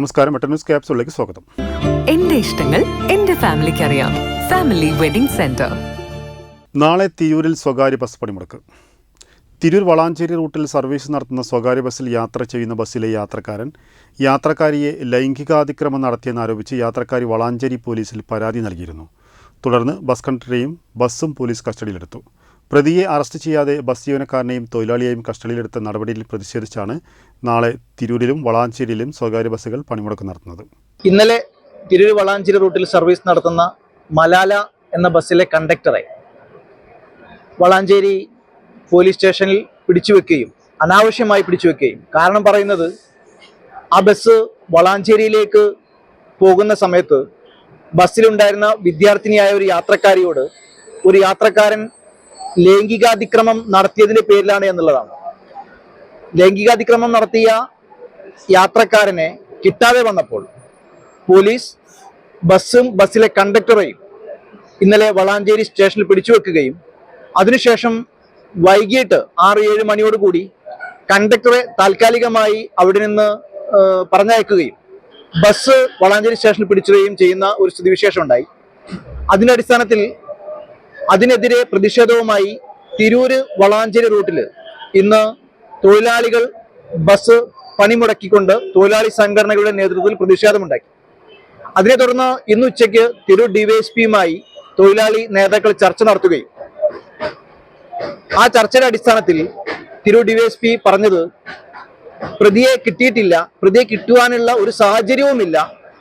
നമസ്കാരം. ന്യൂസ് ക്യാപ്സുകളിലേക്ക് സ്വാഗതം. എന്റെ ഇഷ്ടങ്ങൾ എന്റെ ഫാമിലിക്ക് അറിയാം ഫാമിലി വെഡിംഗ് സെന്റർ. നാളെ തിരൂരിൽ സ്വകാര്യ ബസ് പണിമുടക്ക്. തിരൂർ വളാഞ്ചേരി റൂട്ടിൽ സർവീസ് നടത്തുന്ന സ്വകാര്യ ബസ്സിൽ യാത്ര ചെയ്യുന്ന ബസ്സിലെ യാത്രക്കാരൻ യാത്രക്കാരിയെ ലൈംഗികാതിക്രമം നടത്തിയെന്നാരോപിച്ച് യാത്രക്കാരി വളാഞ്ചേരി പോലീസിൽ പരാതി നൽകിയിരുന്നു. തുടർന്ന് ബസ് കണ്ടക്ടറെയും ബസ്സും പോലീസ് കസ്റ്റഡിയിലെടുത്തു. പ്രതിയെ അറസ്റ്റ് ചെയ്യാതെ ബസ് ജീവനക്കാരനെയും തൊഴിലാളിയെയും കസ്റ്റഡിയിലെടുത്ത നടപടിയിൽ പ്രതിഷേധിച്ചാണ് നാളെ തിരൂരിലും വളാഞ്ചേരിയിലും സ്വകാര്യ ബസ്സുകൾ പണിമുടക്ക് നടത്തുന്നത്. ഇന്നലെ തിരൂർ വളാഞ്ചേരി റൂട്ടിൽ സർവീസ് നടത്തുന്ന മലാല എന്ന ബസ്സിലെ കണ്ടക്ടറെ വളാഞ്ചേരി പോലീസ് സ്റ്റേഷനിൽ പിടിച്ചുവെക്കുകയും അനാവശ്യമായി പിടിച്ചുവെക്കുകയും കാരണം പറയുന്നത് ആ ബസ് വളാഞ്ചേരിയിലേക്ക് പോകുന്ന സമയത്ത് ബസ്സിലുണ്ടായിരുന്ന വിദ്യാർത്ഥിനിയായ ഒരു യാത്രക്കാരിയോട് ഒരു യാത്രക്കാരൻ ലൈംഗികാതിക്രമം നടത്തിയതിന്റെ പേരിലാണ് എന്നുള്ളതാണ്. ലൈംഗികാതിക്രമം നടത്തിയ യാത്രക്കാരനെ കിട്ടാതെ വന്നപ്പോൾ പോലീസ് ബസ്സും ബസ്സിലെ കണ്ടക്ടറെയും ഇന്നലെ വളാഞ്ചേരി സ്റ്റേഷനിൽ പിടിച്ചു വെക്കുകയും അതിനുശേഷം വൈകിട്ട് ആറ് ഏഴ് മണിയോടുകൂടി കണ്ടക്ടറെ താൽക്കാലികമായി അവിടെ നിന്ന് പറഞ്ഞയക്കുകയും ബസ് വളാഞ്ചേരി സ്റ്റേഷനിൽ പിടിച്ചുകയും ചെയ്യുന്ന ഒരു സ്ഥിതിവിശേഷം ഉണ്ടായി. അതിന്റെ അടിസ്ഥാനത്തിൽ അതിനെതിരെ പ്രതിഷേധവുമായി തിരൂര് വളാഞ്ചേരി റൂട്ടിൽ ഇന്ന് തൊഴിലാളികൾ ബസ് പണിമുടക്കിക്കൊണ്ട് തൊഴിലാളി സംഘടനകളുടെ നേതൃത്വത്തിൽ പ്രതിഷേധമുണ്ടാക്കി. അതിനെ തുടർന്ന് ഇന്ന് ഉച്ചയ്ക്ക് തിരൂർ ഡിവൈഎസ്പിയുമായി തൊഴിലാളി നേതാക്കൾ ചർച്ച നടത്തുകയും ആ ചർച്ചയുടെ അടിസ്ഥാനത്തിൽ തിരൂർ ഡിവൈഎസ്പി പറഞ്ഞത് പ്രതിയെ കിട്ടിയിട്ടില്ല പ്രതിയെ കിട്ടുവാനുള്ള ഒരു സാഹചര്യവുമില്ല.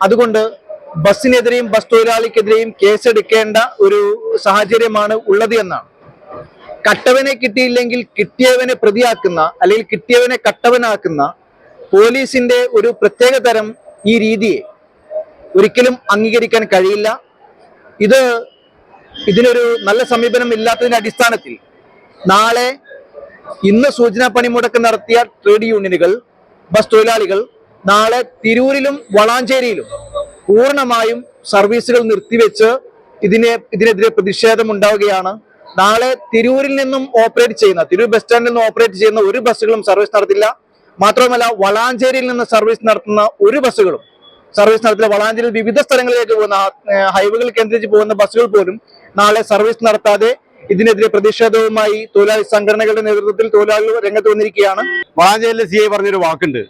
അതുകൊണ്ട് ബസ്സിനെതിരെയും ബസ് തൊഴിലാളിക്കെതിരെയും കേസെടുക്കേണ്ട ഒരു സാഹചര്യമാണ് ഉള്ളത് എന്നാണ്. കട്ടവനെ കിട്ടിയില്ലെങ്കിൽ കിട്ടിയവനെ പ്രതിയാക്കുന്ന അല്ലെങ്കിൽ കിട്ടിയവനെ കട്ടവനാക്കുന്ന പോലീസിന്റെ ഒരു പ്രത്യേക തരം ഈ രീതിയെ ഒരിക്കലും അംഗീകരിക്കാൻ കഴിയില്ല. ഇത് ഇതിനൊരു നല്ല സമീപനം ഇല്ലാത്തതിന്റെ അടിസ്ഥാനത്തിൽ നാളെ ഇന്ന് സൂചനാ പണിമുടക്ക് നടത്തിയ ട്രേഡ് യൂണിയനുകൾ ബസ് തൊഴിലാളികൾ നാളെ തിരൂരിലും വളാഞ്ചേരിയിലും പൂർണമായും സർവീസുകൾ നിർത്തിവെച്ച് ഇതിനെ ഇതിനെതിരെ പ്രതിഷേധം ഉണ്ടാവുകയാണ് നാളെ തിരൂരിൽ നിന്നും ഓപ്പറേറ്റ് ചെയ്യുന്ന തിരൂർ ബസ് സ്റ്റാൻഡിൽ നിന്നും ഓപ്പറേറ്റ് ചെയ്യുന്ന ഒരു ബസ്സുകളും സർവീസ് നടത്തില്ല. മാത്രമല്ല വളാഞ്ചേരിയിൽ നിന്ന് സർവീസ് നടത്തുന്ന ഒരു ബസ്സുകളും സർവീസ് നടത്തില്ല. വളാഞ്ചേരിയിൽ വിവിധ സ്ഥലങ്ങളിലേക്ക് പോകുന്ന ഹൈവേകൾ കേന്ദ്രീകരിച്ച് പോകുന്ന ബസ്സുകൾ പോലും നാളെ സർവീസ് നടത്താതെ ഇതിനെതിരെ പ്രതിഷേധവുമായി തൊഴിലാളി സംഘടനകളുടെ നേതൃത്വത്തിൽ തൊഴിലാളികൾ രംഗത്ത് വന്നിരിക്കുകയാണ്. വളാഞ്ചേരിയിലെ സി ഐ പറഞ്ഞൊരു വാക്കുണ്ട്.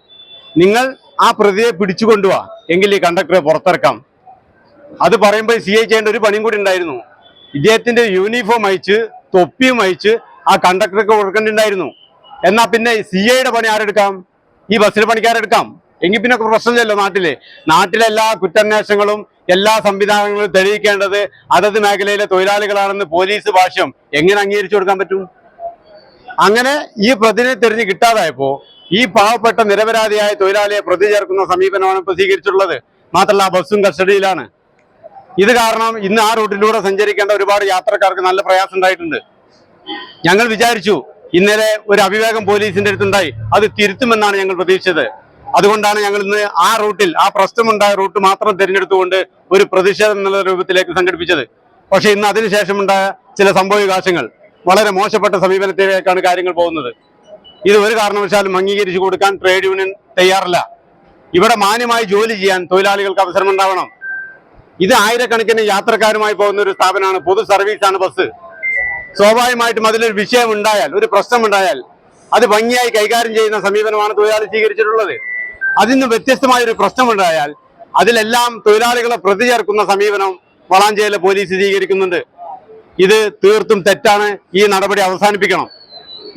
നിങ്ങൾ ആ പ്രതിയെ പിടിച്ചുകൊണ്ടുവാ. എങ്കിൽ ഈ കണ്ടക്ടറെ പുറത്തിറക്കാം. അത് പറയുമ്പോൾ സി ഐ ചെയ്യേണ്ട ഒരു പണിയും കൂടി ഉണ്ടായിരുന്നു. ഇദ്ദേഹത്തിന്റെ യൂണിഫോം അയച്ച് തൊപ്പിയും അയച്ച് ആ കണ്ടക്ടർക്ക് കൊടുക്കേണ്ടിണ്ടായിരുന്നു എന്നാ പിന്നെ സി ഐയുടെ പണി ആരെടുക്കാം? ഈ ബസ്സിലെ പണിക്കാരെടുക്കാം എങ്കിൽ പിന്നെ പ്രശ്നമില്ലല്ലോ നാട്ടിൽ. നാട്ടിലെ എല്ലാ കുറ്റാന്വേഷണങ്ങളും എല്ലാ സംവിധാനങ്ങളും തെളിയിക്കേണ്ടത് അതത് മേഖലയിലെ തൊഴിലാളികളാണെന്ന് പോലീസ് ഭാഷ്യം എങ്ങനെ അംഗീകരിച്ചു കൊടുക്കാൻ പറ്റും? അങ്ങനെ ഈ പ്രതിനെ തെരഞ്ഞു കിട്ടാതായപ്പോ ഈ പാവപ്പെട്ട നിരപരാധിയായ തൊഴിലാളിയെ പ്രതി ചേർക്കുന്ന സമീപനമാണ് ഇപ്പൊ സ്വീകരിച്ചിട്ടുള്ളത് മാത്രമല്ല ആ ബസ്സും കസ്റ്റഡിയിലാണ്. ഇത് കാരണം ഇന്ന് ആ റൂട്ടിലൂടെ സഞ്ചരിക്കേണ്ട ഒരുപാട് യാത്രക്കാർക്ക് നല്ല പ്രയാസം ഉണ്ടായിട്ടുണ്ട്. ഞങ്ങൾ വിചാരിച്ചു ഇന്നലെ ഒരു അവിവേകം പോലീസിന്റെ അടുത്തുണ്ടായി അത് തിരുത്തുമെന്നാണ് ഞങ്ങൾ പ്രതീക്ഷിച്ചത്. അതുകൊണ്ടാണ് ഞങ്ങൾ ഇന്ന് ആ റൂട്ടിൽ ആ പ്രശ്നമുണ്ടായ റൂട്ട് മാത്രം തിരഞ്ഞെടുത്തുകൊണ്ട് ഒരു പ്രതിഷേധം എന്നുള്ള രൂപത്തിലേക്ക് സംഘടിപ്പിച്ചത്. പക്ഷെ ഇന്ന് അതിനുശേഷമുണ്ടായ ചില സംഭവവികാസങ്ങൾ വളരെ മോശപ്പെട്ട സമീപനത്തിലേക്കാണ് കാര്യങ്ങൾ പോകുന്നത്. ഇത് ഒരു കാരണവശാലും അംഗീകരിച്ചു കൊടുക്കാൻ ട്രേഡ് യൂണിയൻ തയ്യാറല്ല. ഇവിടെ മാന്യമായി ജോലി ചെയ്യാൻ തൊഴിലാളികൾക്ക് അവസരം ഉണ്ടാവണം ഇത് ആയിരക്കണക്കിന് യാത്രക്കാരുമായി പോകുന്ന ഒരു സ്ഥാപനമാണ്. പൊതു സർവീസാണ് ബസ്. സ്വാഭാവികമായിട്ടും അതിലൊരു വിഷയം ഉണ്ടായാൽ ഒരു പ്രശ്നം ഉണ്ടായാൽ അത് ഭംഗിയായി കൈകാര്യം ചെയ്യുന്ന സമീപനമാണ് തൊഴിലാളി സ്വീകരിച്ചിട്ടുള്ളത്. അതിൽ നിന്ന് വ്യത്യസ്തമായ ഒരു പ്രശ്നമുണ്ടായാൽ അതിലെല്ലാം തൊഴിലാളികളെ പ്രതി ചേർക്കുന്ന സമീപനം വളാഞ്ചേരിയിലെ പോലീസ് സ്വീകരിക്കുന്നുണ്ട്. ഇത് തീർത്തും തെറ്റാണ്. ഈ നടപടി അവസാനിപ്പിക്കണം.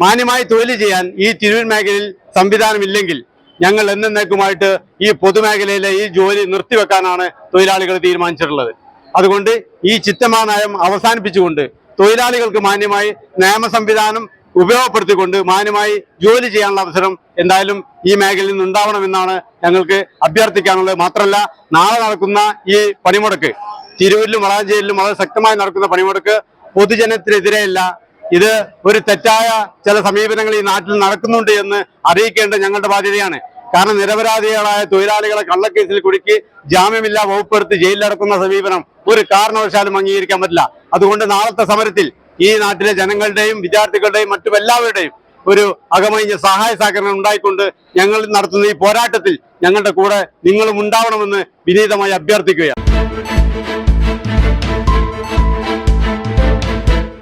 മാന്യമായി തൊഴിൽ ചെയ്യാൻ ഈ തിരൂർ മേഖലയിൽ സംവിധാനമില്ലെങ്കിൽ ഞങ്ങൾ എന്നേക്കുമായിട്ട് ഈ പൊതുമേഖലയിലെ ഈ ജോലി നിർത്തിവെക്കാനാണ് തൊഴിലാളികൾ തീരുമാനിച്ചിട്ടുള്ളത്. അതുകൊണ്ട് ഈ ചിത്തമാ നയം അവസാനിപ്പിച്ചുകൊണ്ട് തൊഴിലാളികൾക്ക് മാന്യമായി നിയമ സംവിധാനം ഉപയോഗപ്പെടുത്തിക്കൊണ്ട് മാന്യമായി ജോലി ചെയ്യാനുള്ള അവസരം എന്തായാലും ഈ മേഖലയിൽ നിന്ന് ഉണ്ടാവണമെന്നാണ് ഞങ്ങൾക്ക് അഭ്യർത്ഥിക്കാനുള്ളത്. മാത്രമല്ല നാളെ നടക്കുന്ന ഈ പണിമുടക്ക് തിരൂരിലും വളാഞ്ചേരിയിലും വളരെ ശക്തമായി നടക്കുന്ന പണിമുടക്ക് പൊതുജനത്തിനെതിരെയല്ല. ഇത് ഒരു തെറ്റായ ചില സമീപനങ്ങൾ ഈ നാട്ടിൽ നടക്കുന്നുണ്ട് എന്ന് അറിയിക്കേണ്ട ഞങ്ങളുടെ ബാധ്യതയാണ്. കാരണം നിരപരാധികളായ തൊഴിലാളികളെ കള്ളക്കേസിൽ കുടുക്കി ജാമ്യമില്ലാ വകുപ്പെടുത്തി ജയിലിലടക്കുന്ന സമീപനം ഒരു കാരണവശാലും അംഗീകരിക്കാൻ പറ്റില്ല. അതുകൊണ്ട് നാളത്തെ സമരത്തിൽ ഈ നാട്ടിലെ ജനങ്ങളുടെയും വിദ്യാർത്ഥികളുടെയും മറ്റും എല്ലാവരുടെയും ഒരു അകമഴിഞ്ഞ സഹായ സഹകരണം ഉണ്ടായിക്കൊണ്ട് ഞങ്ങൾ നടത്തുന്ന ഈ പോരാട്ടത്തിൽ ഞങ്ങളുടെ കൂടെ നിങ്ങളും ഉണ്ടാവണമെന്ന് വിനീതമായി അഭ്യർത്ഥിക്കുകയാണ്.